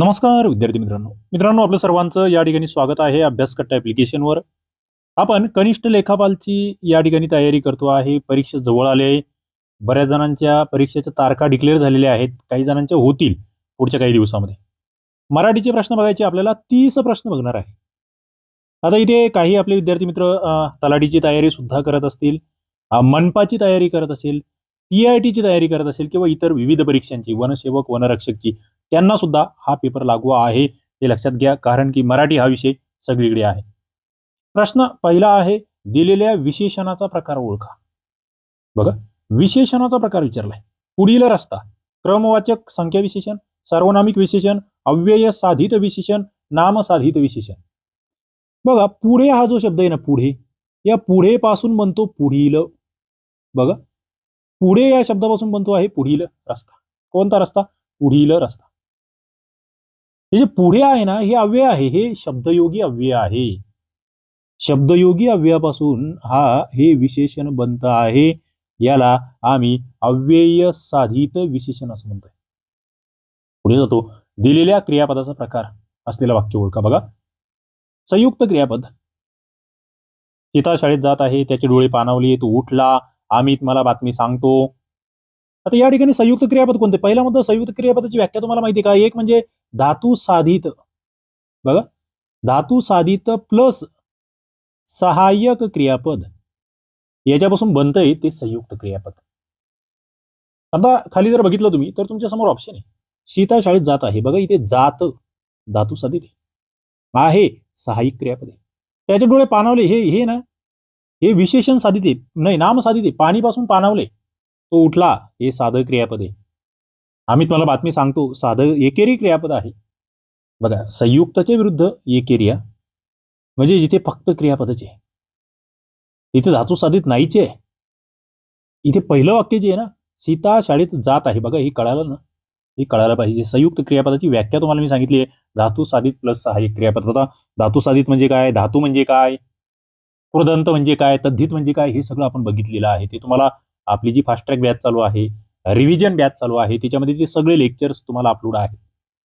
नमस्कार विद्यार्थी मित्रांनो. मित्रांनो आपलं सर्वांचं या ठिकाणी स्वागत आहे अभ्यासकट्टा ॲप्लिकेशनवर आपण कनिष्ठ लेखापालची या ठिकाणी तयारी करतो आहे. परीक्षा जवळ आले आहे. बऱ्याच जणांच्या परीक्षेच्या तारखा डिक्लेअर झालेल्या आहेत. काही जणांच्या होतील पुढच्या काही दिवसामध्ये. मराठीचे प्रश्न बघायचे आपल्याला तीस प्रश्न बघणार आहे. आता इथे काही आपले विद्यार्थी मित्र तलाठीची तयारी सुद्धा करत असतील मनपाची तयारी करत असेल टी आय टीची तयारी करत असेल किंवा इतर विविध परीक्षांची वनसेवक वनरक्षकची. त्यांना सुद्धा हा पेपर लागू आहे. हे लक्षात घ्या कारण की मराठी हा विषय सगळीकडे आहे. प्रश्न पहिला आहे दिलेल्या विशेषणाचा प्रकार ओळखा. बघा विशेषणाचा प्रकार विचारलाय. पुढील रस्ता क्रमवाचक संख्या विशेषण सार्वनामिक विशेषण अव्यय साधित विशेषण नामसाधित विशेषण. बघा पुढे हा जो शब्द आहे ना पुढे या पुढे पासून बनतो पुढील. बघा पुढे या शब्दापासून बनतो आहे पुढील रस्ता. कोणता रस्ता? पुढील रस्ता. हे जे पुढे आहे ना हे अव्यय आहे. हे शब्दयोगी अव्यय आहे. शब्दयोगी अव्ययापासून हा हे विशेषण बनत आहे. याला आम्ही अव्यय साधित विशेषण असं म्हणतोय. पुढे जातो. दिलेल्या क्रियापदाचा प्रकार असलेला वाक्य ओळखा बघा. संयुक्त क्रियापद. चिता शाळेत जात आहे. त्याचे डोळे पाणावले तो उठला. आम्ही तुम्हाला बातमी सांगतो. आता या ठिकाणी संयुक्त क्रियापद कोणते? पहिला मुद्दा संयुक्त क्रियापदाची व्याख्या तुम्हाला माहिती आहे का? एक म्हणजे धातू साधित. बघा. धातू साधित प्लस सहाय्यक क्रियापद. याच्यापासून बनतंय ते संयुक्त क्रियापद. आता खाली जर बघितलं तुम्ही तर तुमच्यासमोर ऑप्शन आहे. सीता शाळेत जात आहे. बघा इथे जात धातू साधित आहे. सहाय्यक क्रियापद त्याचे डोळे पानावले हे हे ना हे विशेषण साधित नाही नाम साधित पाणीपासून पानावले तो उठला हे साधं क्रियापद आहे. आम्ही तुम्हाला बातमी सांगतो साधं एकेरी क्रियापद आहे. बघा संयुक्ताच्या विरुद्ध एकेरिया म्हणजे जिथे फक्त क्रियापदच आहे. इथे धातू साधित नाहीचे आहे. इथे पहिलं वाक्य जे आहे ना सीता शाळेत जात आहे. बघा हे कळालं ना? हे कळायला पाहिजे. संयुक्त क्रियापदाची व्याख्या तुम्हाला मी सांगितली आहे. धातू साधित प्लस सहाय्यक क्रियापद आता धातू साधित म्हणजे काय? धातू म्हणजे काय? कृदंत म्हणजे काय? तद्धित म्हणजे काय? हे सगळं आपण बघितलेलं आहे. ते तुम्हाला आपली जी फास्ट ट्रॅक बॅच चालू आहे रिव्हिजन बॅच चालू आहे त्याच्यामध्ये ते सगळे लेक्चर्स तुम्हाला अपलोड आहे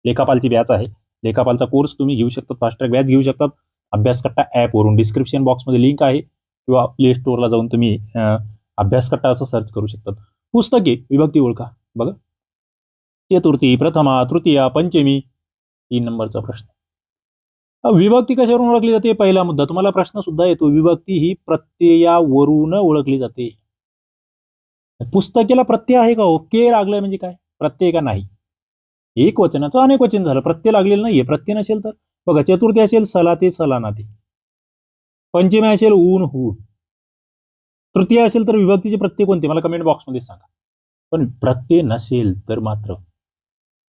लेखापालची बॅच आहे. लेखापालचा कोर्स तुम्ही घेऊ शकता फास्ट ट्रॅक बॅच घेऊ शकतात अभ्यासकट्टा ॲपवरून डिस्क्रिप्शन बॉक्समध्ये लिंक आहे किंवा प्ले स्टोअरला जाऊन तुम्ही अभ्यासकट्टा असं सर्च करू शकतात पुस्तके विभक्ती ओळखा. बघा. चतुर्थी प्रथमा तृतीया पंचमी तीन नंबरचा प्रश्न. विभक्ती कशावरून ओळखली जाते? पहिला मुद्दा. तुम्हाला प्रश्न सुद्धा येतो. विभक्ती ही प्रत्ययावरून ओळखली जाते. पुस्तकेला प्रत्यय आहे का? ओके लागलंय लागलाय म्हणजे काय? प्रत्यय का नाही? एक वचनाचं अनेक वचन झालं. प्रत्यय लागलेलं नाहीये. प्रत्यय नसेल तर? बघा चतुर्थी असेल सला ते सलाना ते पंचमी असेल ऊन हून. तृतीय असेल तर विभक्तीचे प्रत्यय कोणते? मला कमेंट बॉक्समध्ये सांगा. पण प्रत्यय नसेल तर मात्र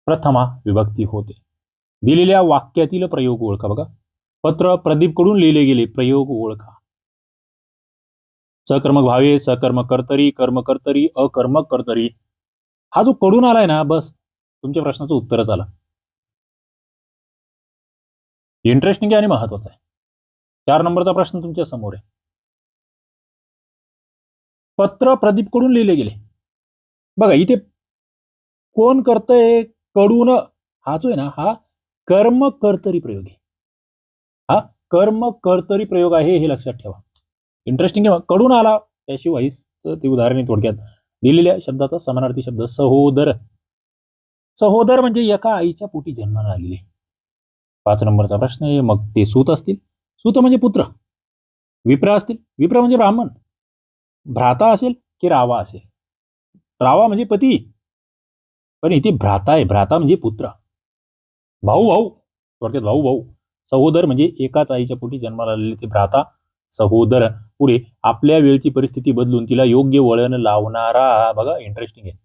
प्रथमा विभक्ती होते. दिलेल्या वाक्यातील प्रयोग ओळखा बघा. पत्र प्रदीपकडून लिहिले गेले. प्रयोग ओळखा. सकर्मक भावे सकर्म कर्तरी कर्म कर्तरी अकर्म कर्तरी. हा जो कडून आलाय ना बस तुमच्या प्रश्नाचं उत्तरच आलं. इंटरेस्टिंग आहे आणि महत्त्वाचा आहे. चार नंबरचा प्रश्न तुमच्यासमोर आहे. पत्र प्रदीपकडून लिहिले गेले. बघा इथे कोण करतंयकडून हा जो आहे ना हा कर्म कर्तरी प्रयोग आहे. हा कर्म कर्तरी प्रयोग आहे हे लक्षात ठेवा. इंटरेस्टिंग किंवा कडून आला त्याशिवायच ते उदाहरणे थोडक्यात दिलेल्या शब्दाचा समानार्थी शब्द सहोदर. सहोदर म्हणजे एका आईच्या पोटी जन्माला आलेले. पाच नंबरचा प्रश्न आहे मग ते सूत असतील. सूत म्हणजे पुत्र. विप्र असतील. विप्र म्हणजे ब्राह्मण. भ्राता असेल की रावा असेल? रावा म्हणजे पती. पण इथे भ्राता आहे. भ्राता म्हणजे पुत्र. भाऊ भाऊ. थोडक्यात भाऊ भाऊ. सहोदर म्हणजे एकाच आईच्या पोटी जन्माला आलेले ते भ्राता. सहोदर पुढे आपल्या वेळची परिस्थिती बदलून तिला योग्य वळण लावणारा बघा इंटरेस्टिंग आहे.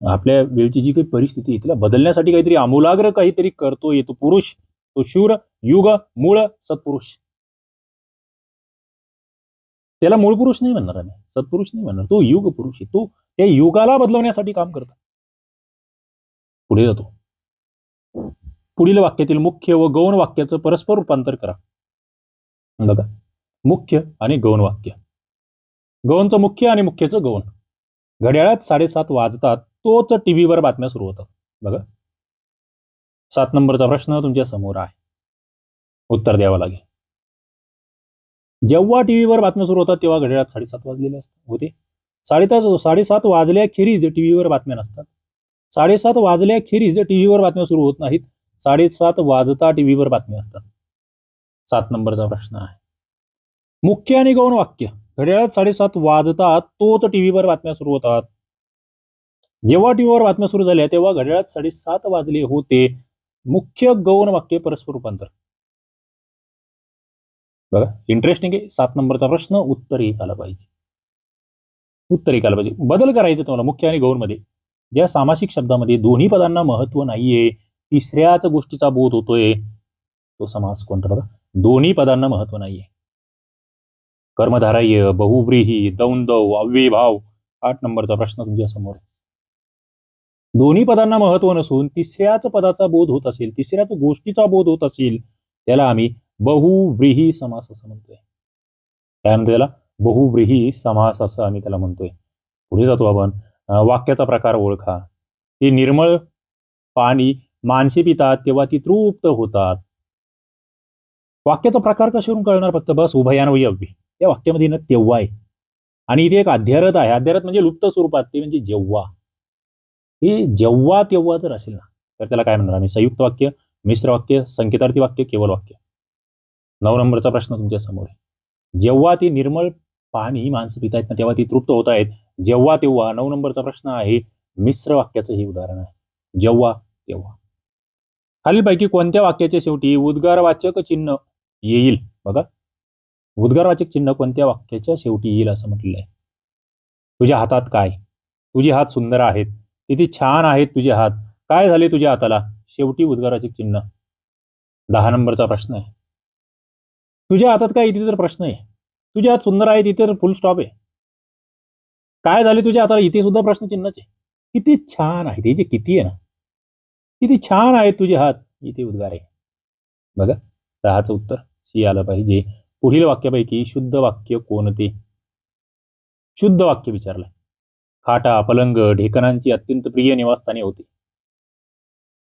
आपल्या वेळची जी काही परिस्थिती आहे तिला बदलण्यासाठी काहीतरी आमूलाग्र काहीतरी करतोय तो पुरुष तो शूर युग मूळ सत्पुरुष. त्याला मूळ पुरुष नाही म्हणणार आम्ही सत्पुरुष नाही म्हणणार तो युग पुरुष आहे. तो त्या युगाला बदलवण्यासाठी काम करतो. पुढे जातो. पुढील वाक्यातील मुख्य व गौण वाक्याचं परस्पर रूपांतर करा. बघा. मुख्य आणि गौण वाक्य. गौणचं मुख्य आणि मुख्यचं गौण. घड्याळात साडेसात वाजतात तोच टीव्हीवर बातम्या सुरू होतात. बघा. सात नंबरचा प्रश्न तुमच्यासमोर आहे. उत्तर द्यावं लागेल. जेव्हा टीव्हीवर बातम्या सुरू होतात तेव्हा घड्याळात साडेसात वाजलेले असतात. होते. साडेसात साडेसात वाजल्याखेरीज टीव्हीवर बातम्या नसतात. साडेसात वाजल्याखेरीज टीव्हीवर बातम्या सुरू होत नाहीत. साडेसात वाजता टीव्हीवर बातम्या असतात. सात नंबरचा प्रश्न आहे. मुख्य आणि गौण वाक्य. घड्याळात साडेसात वाजतात तोच टीव्हीवर बातम्या सुरू होतात. जेव्हा टीव्हीवर बातम्या सुरू झाल्या तेव्हा घड्याळात साडेसात वाजले होते. मुख्य गौण वाक्य परस्पर रूपांतर. बघा इंटरेस्टिंग आहे. सात नंबरचा प्रश्न उत्तर एक आला पाहिजे. उत्तर एक आलं पाहिजे. बदल करायचं तुम्हाला मुख्य आणि गौणमध्ये. ज्या सामासिक शब्दामध्ये दोन्ही पदांना महत्त्व नाहीये तिसऱ्याच गोष्टीचा बोध होतोय तो समास कोणता बघा? दोन्ही पदांना महत्त्व नाहीये. कर्मधाराय बहुव्रीही दौंदव अव्ययभाव आठ नंबरचा प्रश्न तुमच्यासमोर दोन्ही पदांना महत्त्व नसून तिसऱ्याच पदाचा बोध होत असेल तिसऱ्याच गोष्टीचा बोध होत असेल त्याला आम्ही बहुव्रीही समास असं म्हणतोय. काय म्हणतो त्याला? बहुव्रीही समास असं आम्ही त्याला म्हणतोय. पुढे जातो आपण. वाक्याचा प्रकार ओळखा. ते निर्मळ पाणी माणसे पितात तेव्हा ती तृप्त होतात. वाक्याचा प्रकार कशावरून कळणार? फक्त बस उभयान्वयी अव्यय. या वाक्यामध्ये ना तेव्हा आहे. आणि इथे एक अध्यारत आहे. अध्यारत म्हणजे लुप्त स्वरूपात. ते म्हणजे जेव्हा. हे जेव्हा तेव्हा जर असेल ना तर त्याला काय म्हणणार आम्ही? संयुक्त वाक्य मिश्र वाक्य संकेतार्थी वाक्य केवळ वाक्य. नऊ नंबरचा प्रश्न तुमच्यासमोर आहे. जेव्हा ती निर्मळ पाणी माणसं पितायत ना तेव्हा ती तृप्त होत आहेत. जेव्हा तेव्हा. नऊ नंबरचा प्रश्न आहे. मिश्र वाक्याचं हे उदाहरण आहे. जेव्हा तेव्हा. खालीलपैकी कोणत्या वाक्याच्या शेवटी उद्गारवाचक चिन्ह येईल. बघा. उद्गारवाचक चिन्ह कोणत्या वाक्याच्या शेवटी येईल असं म्हटलेलं आहे. तुझ्या हातात काय? तुझे हात सुंदर आहेत. किती छान आहेत तुझे हात. काय झाले तुझ्या हाताला? शेवटी उद्गाराचे चिन्ह. दहा नंबरचा प्रश्न आहे. तुझ्या हातात काय? इथे तर प्रश्न आहे. तुझे हात सुंदर आहेत इथे तर फुल स्टॉप आहे. काय झाले तुझ्या हाताला? इथे सुद्धा प्रश्नचिन्हच आहे. किती छान आहे. हे जे किती आहे ना. किती छान आहेत तुझे हात. इथे उद्गार आहे. बघा. दहाचं उत्तर सी आलं पाहिजे. पुढील वाक्यापैकी शुद्ध वाक्य कोणते? शुद्ध वाक्य विचारलं खाटा पलंग ढेकणांची अत्यंत प्रिय निवासस्थाने होती.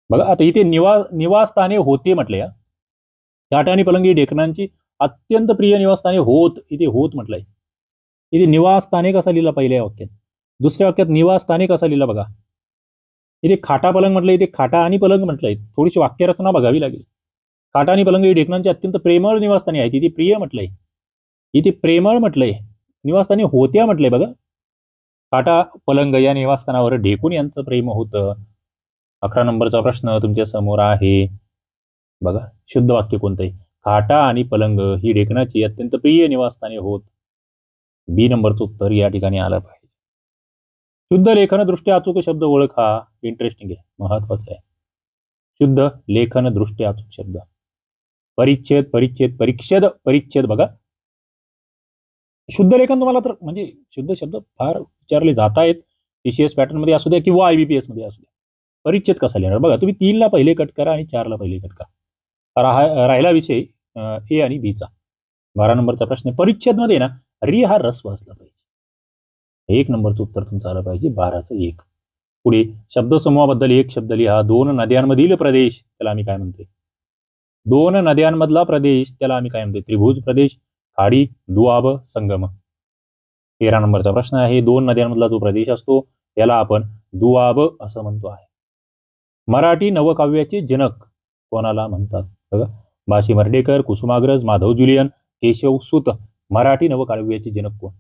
बघा आता इथे निवास निवासस्थाने होते म्हटले या खाटा आणि पलंग ही ढेकणांची अत्यंत प्रिय निवासस्थाने होत इथे होत म्हटलंय. इथे निवासस्थाने कसा लिहिला पहिल्या वाक्यात? दुसऱ्या वाक्यात निवासस्थाने कसा लिहिला बघा. इथे खाटा पलंग म्हटलंय इथे खाटा आणि पलंग म्हटलंय. थोडीशी वाक्यरचना बघावी लागेल. काटा आणि पलंग ही ढेकणांची अत्यंत प्रेमळ निवासस्थानी आहे तिथे प्रिय म्हटलंय. इथे प्रेमळ म्हटलंय. निवासस्थानी होत्या म्हटलंय बघा. काटा पलंग या निवासस्थानावर ढेकून यांचं प्रेम होतं. अकरा नंबरचा प्रश्न तुमच्यासमोर आहे. बघा शुद्ध वाक्य कोणतंही काटा आणि पलंग ही ढेकणाची अत्यंत प्रिय निवासस्थानी होत. बी नंबरचं उत्तर या ठिकाणी आलं पाहिजे. शुद्ध लेखन दृष्टी अचूक शब्द ओळखा. इंटरेस्टिंग आहे. महत्वाचं आहे. शुद्ध लेखन दृष्टी अचूक शब्द. परिच्छेद परिच्छेद परिच्छेद परिच्छेद बघा. शुद्ध लेखन तुम्हाला तर म्हणजे शुद्ध शब्द फार विचारले जात आहेत टीसीएस पॅटर्नमध्ये असू द्या किंवा आयबीपीएसमध्ये असू द्या. परिच्छेद कसा लिहिणार? बघा तुम्ही तीनला पहिले कट करा आणि चारला पहिले कट करा. राहा राहिला विषय ए आणि बीचा बारा नंबरचा प्रश्न परिच्छेदमध्ये ना री हा रस्व असला पाहिजे. एक नंबरचं उत्तर तुमचं आलं पाहिजे बाराचं एक. पुढे शब्दसमूहाबद्दल एक शब्द लिहा दोन नद्यांमधील प्रदेश. त्याला आम्ही काय म्हणतोय? दोन नद्यांमधला प्रदेश त्याला आम्ही काय म्हणतो त्रिभुज प्रदेश खाडी दुआब संगम. तेरा नंबरचा प्रश्न आहे. दोन नद्यांमधला जो प्रदेश असतो त्याला आपण दुआब असं म्हणतो आहे. मराठी नवकाव्याचे जनक कोणाला म्हणतात? बघा. बाशी मर्डेकर कुसुमाग्रज माधव जुलियन केशव सुत मराठी नवकाव्याचे जनक कोण?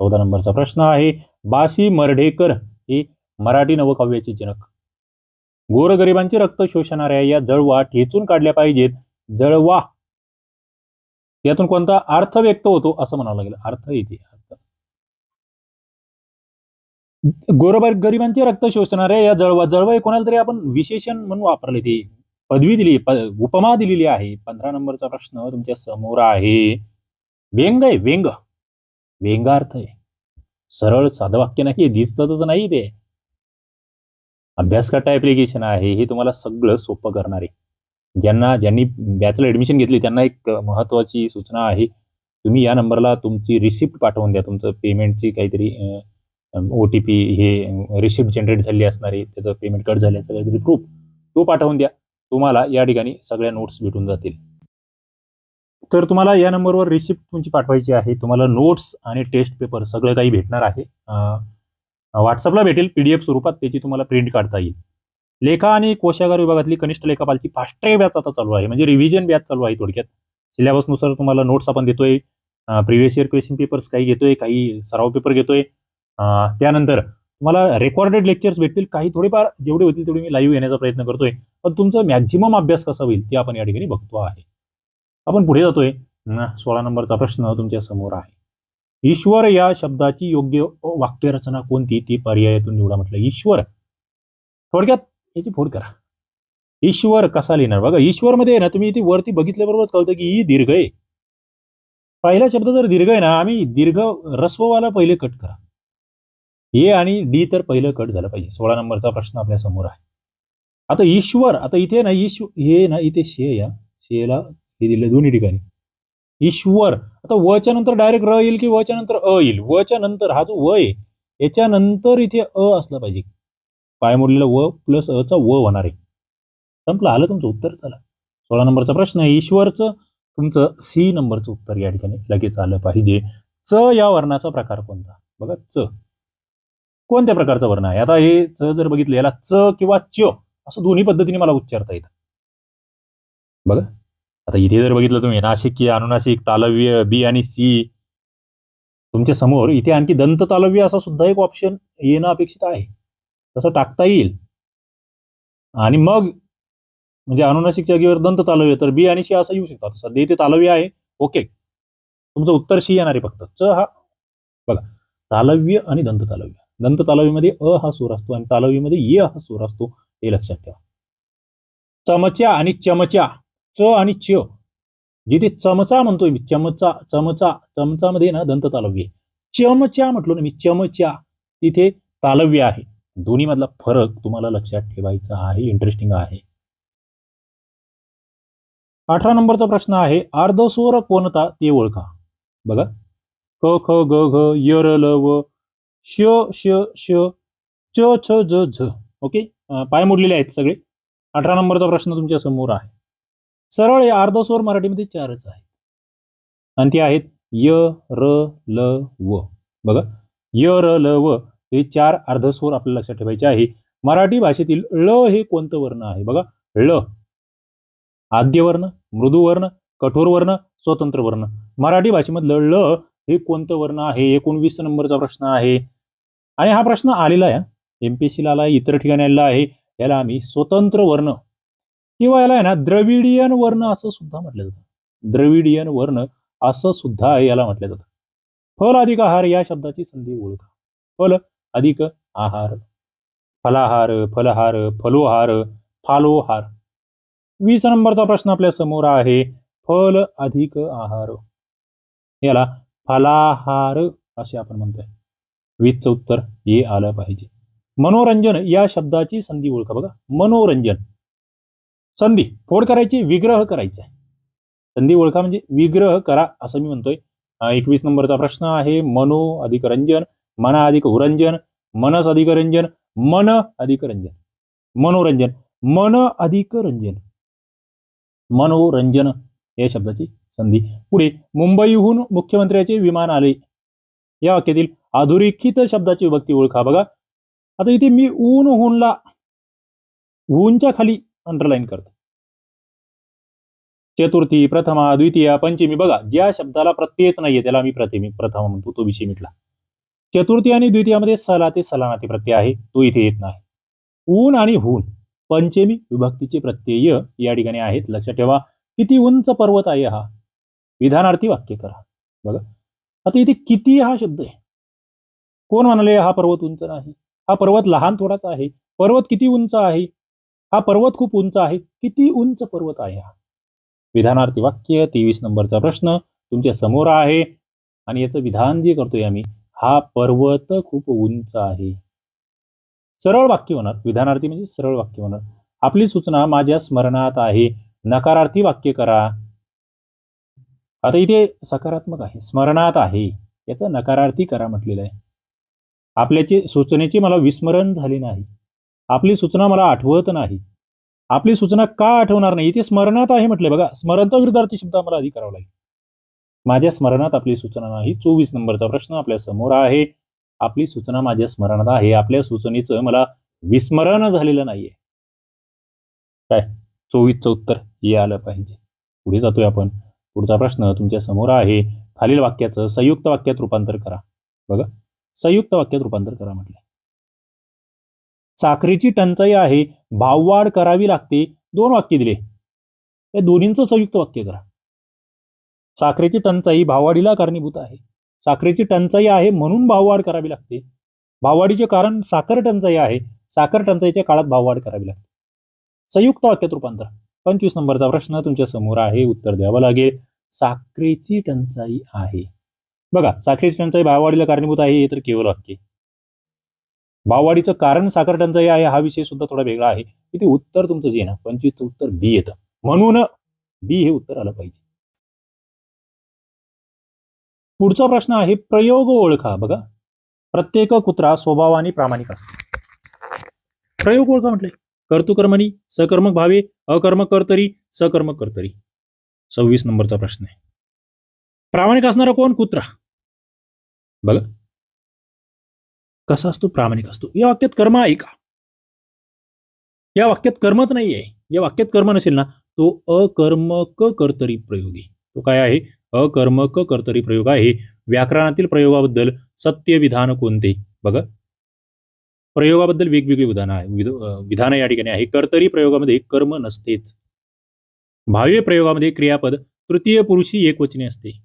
चौदा नंबरचा प्रश्न आहे. बाशी मर्ढेकर हे मराठी नवकाव्याचे जनक गोरगरिबांचे रक्त शोषणाऱ्या या जळवा ठेचून काढल्या पाहिजेत. जळवा. यातून कोणता अर्थ व्यक्त होतो असं म्हणावं लागेल. अर्थ येते अर्थ. गोरबार गरिबांचे रक्त शोषणाऱ्या या जळवा जळवा हे कोणाला तरी आपण विशेषण म्हणून वापरले. ते पदवी दिली उपमा दिलेली आहे. पंधरा नंबरचा प्रश्न तुमच्यासमोर आहे. व्यंग आहे व्यंग. व्यंगार्थ आहे. सरळ साधं वाक्य नाही दिसतच नाही ते. अभ्यासकट्टा ॲप्लिकेशन आहे हे तुम्हाला सगळं सोपं करणार आहे. ज्यांना ज्यांनी बॅचला ऍडमिशन घेतली त्यांना एक महत्त्वाची सूचना आहे. तुम्ही या नंबरला तुमची रिसिप्ट पाठवून द्या. तुमचं पेमेंटची काहीतरी ओ टी पी हे रिसिप्ट जनरेट झाली असणारी त्याचं पेमेंट कट झाल्याचं काहीतरी प्रूफ तो पाठवून द्या. तुम्हाला या ठिकाणी सगळ्या नोट्स भेटून जातील. तर तुम्हाला या नंबरवर रिसिप्ट तुमची पाठवायची आहे. तुम्हाला नोट्स आणि टेस्ट पेपर सगळं काही भेटणार आहे. व्हॉट्सअपला भेटेल पीडीएफ स्वरूपात त्याची तुम्हाला प्रिंट काढता येईल. लेखा आणि कोशागार विभागातली कनिष्ठ लेखापालची फास्ट्रॅक बॅच आता चालू आहे. म्हणजे रिव्हिजन बॅच चालू आहे थोडक्यात. सिलेबसनुसार तुम्हाला नोट्स आपण देतोय. प्रिव्हियस इयर क्वेश्चन पेपर्स काही घेतोय काही सराव पेपर घेतोय. त्यानंतर तुम्हाला रेकॉर्डेड लेक्चर्स भेटतील. काही थोडेफार जेवढे होतील तेवढे मी लाईव्ह येण्याचा प्रयत्न करतोय. पण तुमचा मॅक्झिमम अभ्यास कसा होईल ते आपण या ठिकाणी बघतो आहे. आपण पुढे जातोय. सोळा नंबरचा प्रश्न तुमच्यासमोर आहे. ईश्वर या शब्दाची योग्य वाक्यरचना कोणती? ती पर्यायातून निवडा म्हटलं. ईश्वर. थोडक्यात याची फोड करा. ईश्वर कसा लिहिणार? बघा ईश्वर मध्ये ना तुम्ही इथे वरती बघितल्याबरोबरच कळतं की ही दीर्घ आहे. पहिला शब्द जर दीर्घ आहे ना आम्ही दीर्घ रस्ववाला पहिले कट करा. ए आणि डी तर पहिलं कट झालं पाहिजे. सोळा नंबरचा प्रश्न आपल्यासमोर आहे. आता ईश्वर आता इथे ना ईश्व हे ना इथे शे या. शेला हे दिले दोन्ही ठिकाणी. ईश्वर. आता वच्या नंतर डायरेक्ट र येईल की वच्या नंतर अ येईल? वच्या नंतर हा जो व आहे याच्यानंतर इथे अ असला पाहिजे. पाय मोडलेला व प्लस अ चा व होणार आहे. संपलं आलं तुमचं उत्तर? झालं सोळा नंबरचा प्रश्न आहे. ईश्वरचं तुमचं सी नंबरचं उत्तर या ठिकाणी लगेच आलं पाहिजे. च या वर्णाचा प्रकार कोणता? बघा च. कोणत्या प्रकारचा वर्ण आहे? आता हे च जर बघितलं याला च किंवा च असं दोन्ही पद्धतीने मला उच्चारता येतं. बघा. आता इथे जर बघितलं तुम्ही नाशिकीय अनुनासिक तालव्य बी आणि सी तुमच्यासमोर इथे आणखी दंत तालव्य असा सुद्धा एक ऑप्शन येणं अपेक्षित आहे. तसं टाकता येईल. आणि मग म्हणजे अनुनासिकच्या जागेवर दंत तालव्य तर बी आणि सी असं येऊ शकतात. सध्या इथे तालव्य आहे. ओके. तुमचं उत्तर शी येणार आहे फक्त. च हा. बघा. तालव्य आणि दंत तालव्य. दंत तालव्यमध्ये अ हा सूर असतो आणि तालव्यमध्ये य हा सूर असतो. हे लक्षात ठेवा. चमच्या आणि चमच्या च आणि च. जिथे चमचा म्हणतोय मी चमचा चमचा चमचामध्ये ना दंत तालव्य चमच्या म्हटलो ना मी चमच्या तिथे तालव्य आहे. दोन्ही मधला फरक तुम्हाला लक्षात ठेवायचा आहे इंटरेस्टिंग आहे. अठरा नंबरचा प्रश्न आहे अर्धस्वर कोणता ते ओळखा. बघा. क ख ग घ य र ल व श श श च छ ज झ. ओके? पाय मोडलेले आहेत सगळे. अठरा नंबरचा प्रश्न तुमच्यासमोर आहे. सरळ हे अर्धस्वर मराठीमध्ये चारच आहेत. आणि ते आहेत य र ल व. बघा. य र ल व हे चार अर्धस्वर आपल्याला लक्षात ठेवायचे आहे. मराठी भाषेतील ळ हे कोणतं वर्ण आहे? बघा. ळ. आद्यवर्ण मृदुवर्ण वर्ण कठोर वर्ण स्वतंत्र वर्ण. मराठी भाषेमधलं ळ हे कोणतं वर्ण आहे? एकोणवीस नंबरचा प्रश्न आहे. आणि हा प्रश्न आलेला आहे. एमपीएससीला आला आहे इतर ठिकाणी आलेला आहे. याला आम्ही स्वतंत्र वर्ण किंवा याला आहे ना द्रविडियन वर्ण असं सुद्धा म्हटलं जातं. द्रविडियन वर्ण असं सुद्धा याला म्हटलं जातं. फल अधिक आहार या शब्दाची संधी ओळखा. फल अधिक आहार. फलाहार फलहार फलोहार फालोहार. वीस नंबरचा प्रश्न आपल्यासमोर आहे. फल अधिक आहार. याला फलाहार असे आपण म्हणतोय. वीसचं उत्तर हे आलं पाहिजे. मनोरंजन या शब्दाची संधी ओळखा बघा. मनोरंजन. संधी फोड करायची विग्रह करायचा आहे. संधी ओळखा म्हणजे विग्रह करा असं मी म्हणतोय. एकवीस नंबरचा प्रश्न आहे मनो अधिक रंजन मना अधिक उरंजन मनस अधिक रंजन मन अधिक रंजन मनोरंजन मन अधिक रंजन मनोरंजन या शब्दाची संधी. पुढे मुंबईहून मुख्यमंत्र्याचे विमान आले. या वाक्यातील अधोरेखित शब्दाची विभक्ती ओळखा बघा. आता इथे मी ऊन हुनला ऊनच्या खाली अंडरलाईन करतो. चतुर्थी प्रथमा द्वितीय पंचमी बघा ज्या शब्दाला प्रत्ययच नाहीये त्याला मी प्रतिमी प्रथम म्हणतो तो विषय मिटला. चतुर्थी आणि द्वितीयामध्ये सला ते सलानाती प्रत्यय आहे तो इथे येत नाही. ऊन आणि हून पंचमी विभक्तीचे प्रत्यय या ठिकाणी आहेत. लक्षात ठेवा किती उंच पर्वत आहे हा. विधानार्थी वाक्य करा. बघा. आता इथे किती हा शब्द आहे? कोण म्हणाले हा पर्वत उंच नाही. हा पर्वत लहान थोडाच आहे. पर्वत किती उंच आहे? हा पर्वत खूप उंच आहे. किती उंच पर्वत आहे हा? विधानार्थी वाक्य तेवीस नंबरचा प्रश्न तुमच्यासमोर आहे. आणि याचं विधान जे करतोय आम्ही हा पर्वत खूप उंच आहे. सरळ वाक्य होणार विधानार्थी म्हणजे सरळ वाक्य होणार आपली सूचना माझ्या स्मरणात आहे. नकारार्थी वाक्य करा. आता इथे सकारात्मक आहे. स्मरणात आहे. याचं नकारार्थी करा म्हटलेलं आहे. आपल्याची सूचनेची मला विस्मरण झाले नाही. आपली सूचना मला आठवत नाही. आपली सूचना का आठवणार नाही? इथे स्मरणात आहे म्हटले बघा. स्मरणचा विरुद्धार्थी शब्द आम्हाला आधी करावा लागेल. माझ्या स्मरणात आपली सूचना नाही. चोवीस नंबरचा प्रश्न आपल्यासमोर आहे. आपली सूचना माझ्या स्मरणात आहे. आपल्या सूचनेचं मला विस्मरण झालेलं नाहीये. काय? चोवीसचं उत्तर हे आलं पाहिजे. पुढे जातोय आपण. पुढचा प्रश्न तुमच्यासमोर आहे. खालील वाक्याचं संयुक्त वाक्यात रूपांतर करा. बघा. संयुक्त वाक्यात रूपांतर करा म्हटलं साखरेची टंचाई आहे भाववाढ करावी लागते. दोन वाक्य दिले. या दोन्हींचं संयुक्त वाक्य करा. साखरेची टंचाई भाववाढीला कारणीभूत आहे. साखरेची टंचाई आहे म्हणून भाववाढ करावी लागते. भाववाढीचे कारण साखर टंचाई आहे. साखर टंचाईच्या काळात भाववाढ करावी लागते. संयुक्त वाक्यात रूपांतर. पंचवीस नंबरचा प्रश्न तुमच्यासमोर आहे. उत्तर द्यावं लागेल. साखरेची टंचाई आहे. बघा साखरेची टंचाई भाववाढीला कारणीभूत आहे हे तर केवळ वाक्य. भाववाढीचं कारण साखर टंचाई आहे हा विषय सुद्धा थोडा वेगळा आहे. इथे उत्तर तुमचं जे ना पंचवीसचं उत्तर बी येतं. म्हणून बी हे उत्तर आलं पाहिजे. पुढचा प्रश्न आहे प्रयोग ओळखा. बघा प्रत्येक कुत्रा स्वभावाने प्रामाणिक असतो. प्रयोग ओळखा म्हटले. कर्तुकर्मणी सकर्मक भावे अकर्मक कर्तरी सकर्मक कर्तरी. सव्वीस नंबरचा प्रश्न आहे. प्रामाणिक असणारा कोण? कुत्रा. बघा कसा असतो? प्रामाणिक असतो. या वाक्यात कर्म आहे का? या वाक्यात कर्मच नाही आहे या वाक्यात कर्म नसेल ना तो अकर्मक कर्तरी प्रयोगी. तो काय आहे? अकर्मक कर्तरी प्रयोग आहे. व्याकरणातील प्रयोगाबद्दल सत्य विधान कोणते? बघा. प्रयोगाबद्दल वेगवेगळी विधानं आहे. विधान विधानं या ठिकाणी आहे. कर्तरी प्रयोगामध्ये कर्म नसतेच. भाव्य प्रयोगामध्ये क्रियापद तृतीय पुरुषी एकवचने असते.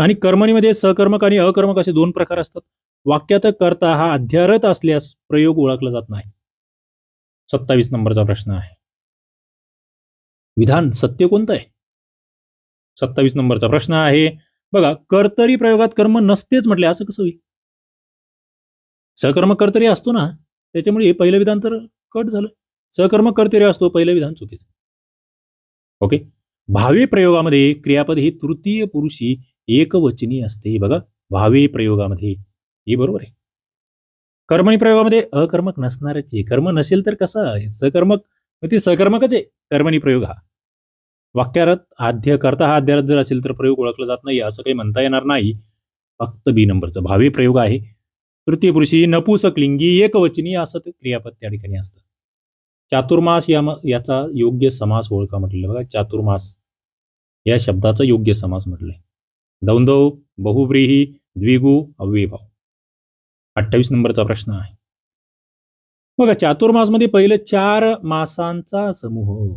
आणि कर्मणीमध्ये सकर्मक आणि अकर्मक असे दोन प्रकार असतात. वाक्यात कर्ता हा अध्यारत असल्यास प्रयोग ओळखला जात नाही. सत्तावीस नंबरचा प्रश्न आहे. विधान सत्य कोणतं आहे? सत्तावीस नंबरचा प्रश्न आहे. बघा कर्तरी प्रयोगात कर्म नसतेच म्हटले असं कसं होईल? सकर्म कर्तरी असतो ना त्याच्यामुळे पहिलं विधान तर कट झालं. सकर्म कर्तरी असतो पहिलं विधान चुकीचं. ओके? भावी प्रयोगामध्ये क्रियापद हे तृतीय पुरुषी एकवचनी असते. बघा भावी प्रयोगामध्ये हे बरोबर आहे. कर्मणी प्रयोगामध्ये अकर्मक नसणारच आहे. कर्म नसेल तर कसा? आहे सकर्मक मग ते सकर्मकच आहे. कर्मणी प्रयोग हा. वाक्यात आद्य करता हा अध्यारत जर असेल तर प्रयोग ओळखला जात नाही असं काही म्हणता येणार नाही. फक्त बी नंबरचा भावी प्रयोग आहे. तृतीय पुरुषी नपुसकलिंगी एकवचनी असं क्रियापद त्या ठिकाणी असतं. चातुर्मास या याचा योग्य समास ओळखा म्हटलं. बघा चातुर्मास. या शब्दाचा योग्य समास म्हटलंय. दौंदव बहुव्रीही द्विगु अव्यभाव अठ्ठावीस नंबरचा प्रश्न आहे. बघा चातुर्मासमध्ये पहिलं चार मासांचा समूह.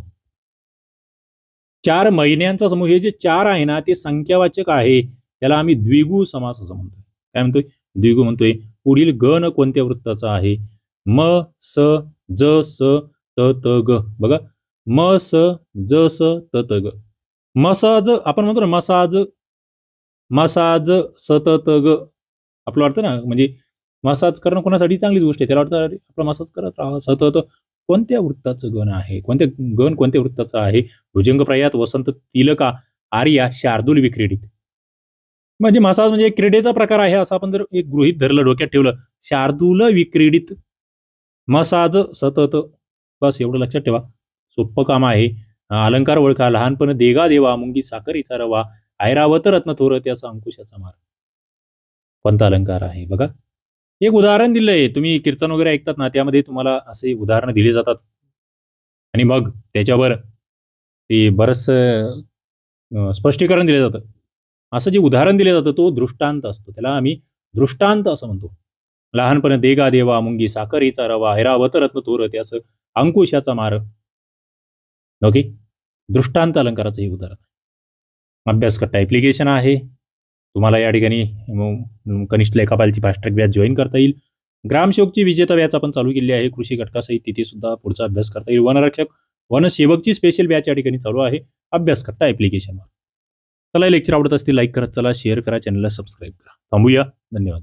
चार महिन्यांचा समूह. हे जे चार आहे ना ते संख्यावाचक आहे. त्याला आम्ही द्विगु समास असं म्हणतोय. काय म्हणतोय? द्विगु म्हणतोय. पुढील गण कोणत्या वृत्ताचा आहे? म स ज स त त ग. बघा. म स ज स त त ग. मसाज आपण म्हणतो ना मसाज. मसाज स त त ग. आपलं वाटतं ना म्हणजे मसाज करणं कोणासाठी चांगलीच गोष्ट आहे. त्याला वाटतं आपला मसाज करत राहा. सतत कोणत्या वृत्ताचं गण आहे? कोणत्या गण कोणत्या वृत्ताचं आहे? भुजंग प्रयात वसंत तिलका आर्या शार्दूल विक्रीडित. म्हणजे मसाज म्हणजे एक क्रीडेचा प्रकार आहे असं आपण जर एक गृहित धरलं डोक्यात ठेवलं शार्दूल विक्रीडित मसाज सतत बस एवढं लक्षात ठेवा. सोपं काम आहे. अलंकार ओळखा लहानपण देगा देवा मुंगी साखरीचा रवा ऐरावत रत्न थोर त्याचा अंकुशाचा मार. कोणता अलंकार आहे? बघा. एक उदाहरण दिलंय. तुम्ही कीर्तन वगैरे ऐकतात ना त्यामध्ये तुम्हाला असे उदाहरणं दिली जातात. आणि मग त्याच्यावर ते बरंच स्पष्टीकरण दिलं जातं. असं जे उदाहरण दिलं जातं तो दृष्टांत असतो. त्याला आम्ही दृष्टांत असं म्हणतो. लहानपणे देगा देवा मुंगी साखरीचा रवा हैरावत रत्न तोर त्याचं अंकुशाचा मार. ओके? दृष्टांत अलंकाराचं हे उदाहरण. अभ्यास करता ॲप्लिकेशन आहे. तुम्हाला या ठिकाणी कनिष्ठ लेखापालची फास्ट्रॅक बॅच जॉईन करता येईल. ग्रामसेवकची विजेता बॅच आपण चालू केली आहे. कृषी घटकासहित तिथे सुद्धा पुढचा अभ्यास करता येईल. वनरक्षक वनसेवकची स्पेशल बॅच या ठिकाणी चालू आहे. अभ्यास करता ॲप्लिकेशनवर चला लेक्चर आवडत असतील लाईक करत चला शेअर करा चॅनलला सबस्क्राईब करा. थांबूया. धन्यवाद.